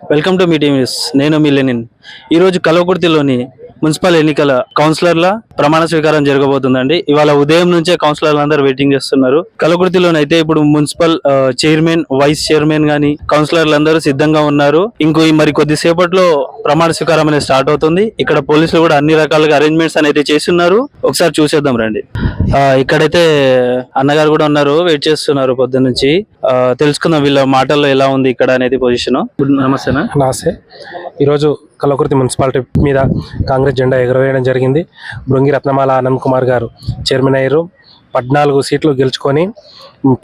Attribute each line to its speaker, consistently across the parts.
Speaker 1: Welcome to me news నేను మీ Lenin. ఈరోజు కలవకుర్తిలోని municipal ఎన్నికల కౌన్సిలర్ల ప్రమాణ స్వీకారం జరగబోతుందండి. ఇవాళ ఉదయం నుంచే కౌన్సిలర్లు అందరూ వెయిటింగ్ చేస్తున్నారు. కలవకుర్తిలోనైతే ఇప్పుడు మున్సిపల్ చైర్మన్ వైస్ చైర్మన్ గాని కౌన్సిలర్లు అందరూ సిద్ధంగా ఉన్నారు. ఇంకో మరి కొద్దిసేపట్లో ప్రమాణ స్వీకారం అనేది స్టార్ట్ అవుతుంది. ఇక్కడ పోలీసులు కూడా అన్ని రకాలుగా అరేంజ్మెంట్స్ అనేది చేస్తున్నారు. ఒకసారి చూసేద్దాం రండి. ఇక్కడైతే అన్నగారు కూడా ఉన్నారు వెయిట్ చేస్తున్నారు పొద్దు నుంచి తెలుసుకుందాం వీళ్ళ మాటల్లో ఎలా ఉంది ఇక్కడ అనేది పొజిషన్ నమస్తేనా?
Speaker 2: నాసే ఈరోజు కల్లకుర్తి మున్సిపాలిటీ మీద కాంగ్రెస్ జెండా ఎగురవేయడం జరిగింది. బృంగి రత్నమాల ఆనంద్ కుమార్ గారు చైర్మన్ అయ్యారు. పద్నాలుగు సీట్లు గెలుచుకొని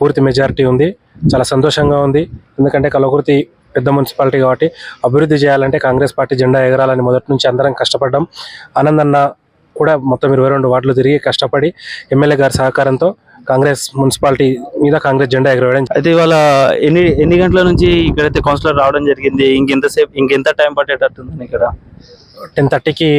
Speaker 2: పూర్తి మెజారిటీ ఉంది. చాలా సంతోషంగా ఉంది. ఎందుకంటే కల్లకుర్తి పెద్ద మున్సిపాలిటీ కాబట్టి అభివృద్ధి చేయాలంటే కాంగ్రెస్ పార్టీ జెండా ఎగరాలని మొదటి నుంచి అందరం కష్టపడ్డాం. ఆనంద్ అన్న కూడా మొత్తం ఇరవై రెండు వార్డులు తిరిగి కష్టపడి ఎమ్మెల్యే గారి సహకారంతో కాంగ్రెస్ మున్సిపాలిటీ మీద కాంగ్రెస్ జెండా ఎగరవేయడం
Speaker 1: అయితే ఇవాళ ఎన్ని ఎన్ని గంటల నుంచి ఇక్కడైతే కౌన్సిలర్ రావడం జరిగింది? ఇంకెంతసేపు ఇంకెంత టైం పట్టేటట్టుంది ఇక్కడ?
Speaker 2: టెన్ థర్టీకి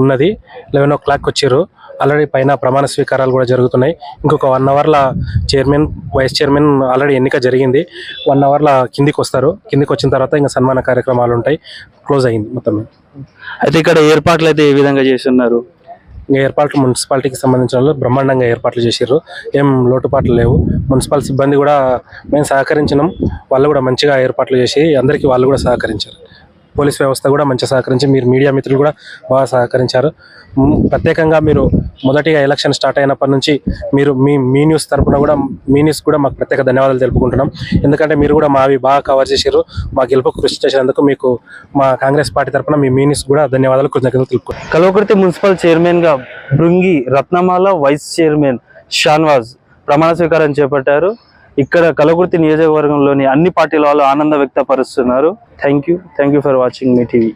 Speaker 2: ఉన్నది. లెవెన్ ఓ క్లాక్ వచ్చారు. ఆల్రెడీ పైన ప్రమాణ స్వీకారాలు కూడా జరుగుతున్నాయి. ఇంకొక వన్ అవర్లో చైర్మన్ వైస్ చైర్మన్ ఆల్రెడీ ఎన్నిక జరిగింది. వన్ అవర్లో కిందికి వస్తారు. కిందికి వచ్చిన తర్వాత ఇంకా సన్మాన కార్యక్రమాలు ఉంటాయి. క్లోజ్ అయింది మొత్తం.
Speaker 1: అయితే ఇక్కడ ఏర్పాట్లు అయితే ఏ విధంగా చేస్తున్నారు?
Speaker 2: ఏర్పాట్లు మున్సిపాలిటీకి సంబంధించిన వాళ్ళు బ్రహ్మాండంగా ఏర్పాట్లు చేశారు ఏం లోటుపాట్లు లేవు. మున్సిపల్ సిబ్బంది కూడా మేము సహకరించినాం. వాళ్ళు కూడా మంచిగా ఏర్పాట్లు చేసి అందరికీ వాళ్ళు కూడా సహకరించారు. పోలీస్ వ్యవస్థ కూడా మంచిగా సహకరించి మీరు మీడియా మిత్రులు కూడా బాగా సహకరించారు. ప్రత్యేకంగా మీరు మొదటిగా ఎలక్షన్ స్టార్ట్ అయినప్పటి నుంచి మీరు మీ మీ న్యూస్ తరఫున కూడా మీ న్యూస్ కూడా మాకు ప్రత్యేక ధన్యవాదాలు తెలుపుకుంటున్నాం. ఎందుకంటే మీరు కూడా మావి బాగా కవర్ చేశారు మా గెలుపు కృషి చేసినందుకు మీకు మా కాంగ్రెస్ పార్టీ తరపున మీ మీ న్యూస్ కూడా ధన్యవాదాలు కృతజ్ఞతలు తెలుపుకుంటున్నాం.
Speaker 1: కల్వకుర్తి మున్సిపల్ చైర్మన్గా బృంగి రత్నమాల వైస్ చైర్మన్ షాన్వాజ్ ప్రమాణ స్వీకారం చేపట్టారు. ఇక్కడ కలగుర్తి నియోజకవర్గంలోని అన్ని పార్టీల వాళ్ళు ఆనందం వ్యక్తపరుస్తున్నారు. Thank you thank you for watching me TV